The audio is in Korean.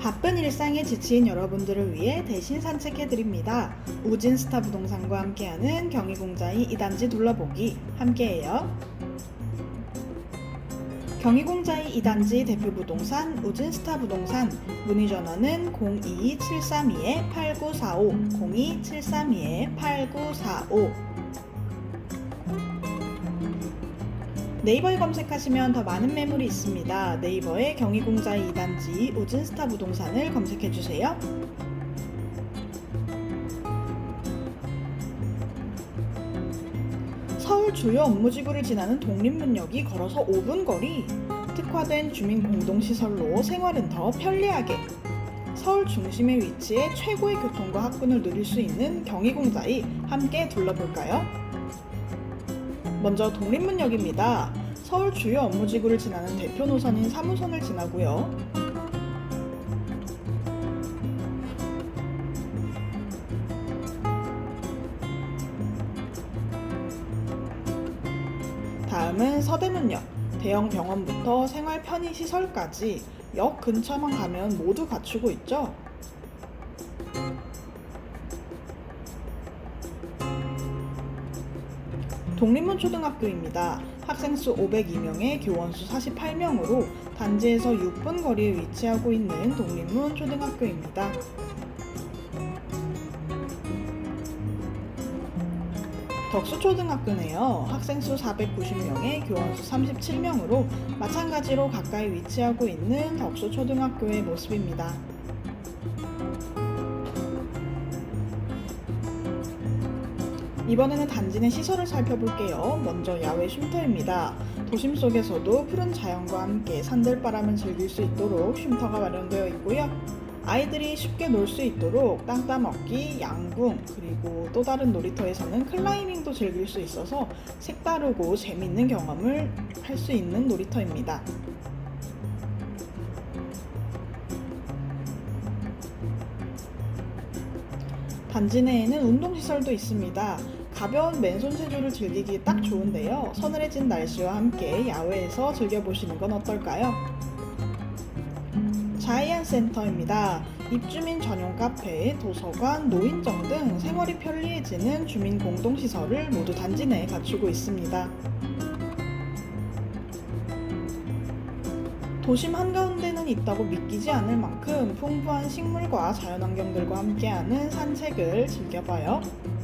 바쁜 일상에 지친 여러분들을 위해 대신 산책해드립니다. 우진스타 부동산과 함께하는 경희공자이 2단지 둘러보기 함께해요. 경희공자이 2단지 대표 부동산 우진스타 부동산 문의 전화는 02732-8945 02732-8945 네이버에 검색하시면 더 많은 매물이 있습니다. 네이버에 경희공자의 2단지 우진스타 부동산을 검색해주세요. 서울 주요 업무지구를 지나는 독립문역이 걸어서 5분 거리 특화된 주민 공동시설로 생활은 더 편리하게 서울 중심에 위치해 최고의 교통과 학군을 누릴 수 있는 경희공자이 함께 둘러볼까요? 먼저 독립문역입니다. 서울 주요 업무지구를 지나는 대표 노선인 3호선을 지나고요. 다음은 서대문역. 대형 병원부터 생활 편의 시설까지 역 근처만 가면 모두 갖추고 있죠. 독립문 초등학교입니다. 학생 수 502명에 교원 수 48명으로 단지에서 6분 거리에 위치하고 있는 독립문 초등학교입니다. 덕수초등학교네요. 학생 수 490명에 교원 수 37명으로 마찬가지로 가까이 위치하고 있는 덕수초등학교의 모습입니다. 이번에는 단지 내 시설을 살펴볼게요. 먼저 야외 쉼터입니다. 도심 속에서도 푸른 자연과 함께 산들바람을 즐길 수 있도록 쉼터가 마련되어 있고요. 아이들이 쉽게 놀 수 있도록 땅 따먹기, 양궁, 그리고 또 다른 놀이터에서는 클라이밍도 즐길 수 있어서 색다르고 재밌는 경험을 할 수 있는 놀이터입니다. 단지 내에는 운동시설도 있습니다. 가벼운 맨손 체조를 즐기기 딱 좋은데요. 서늘해진 날씨와 함께 야외에서 즐겨보시는 건 어떨까요? 자이언 센터입니다. 입주민 전용 카페, 도서관, 노인정 등 생활이 편리해지는 주민 공동시설을 모두 단지 내에 갖추고 있습니다. 도심 한가운데는 있다고 믿기지 않을 만큼 풍부한 식물과 자연환경들과 함께하는 산책을 즐겨봐요.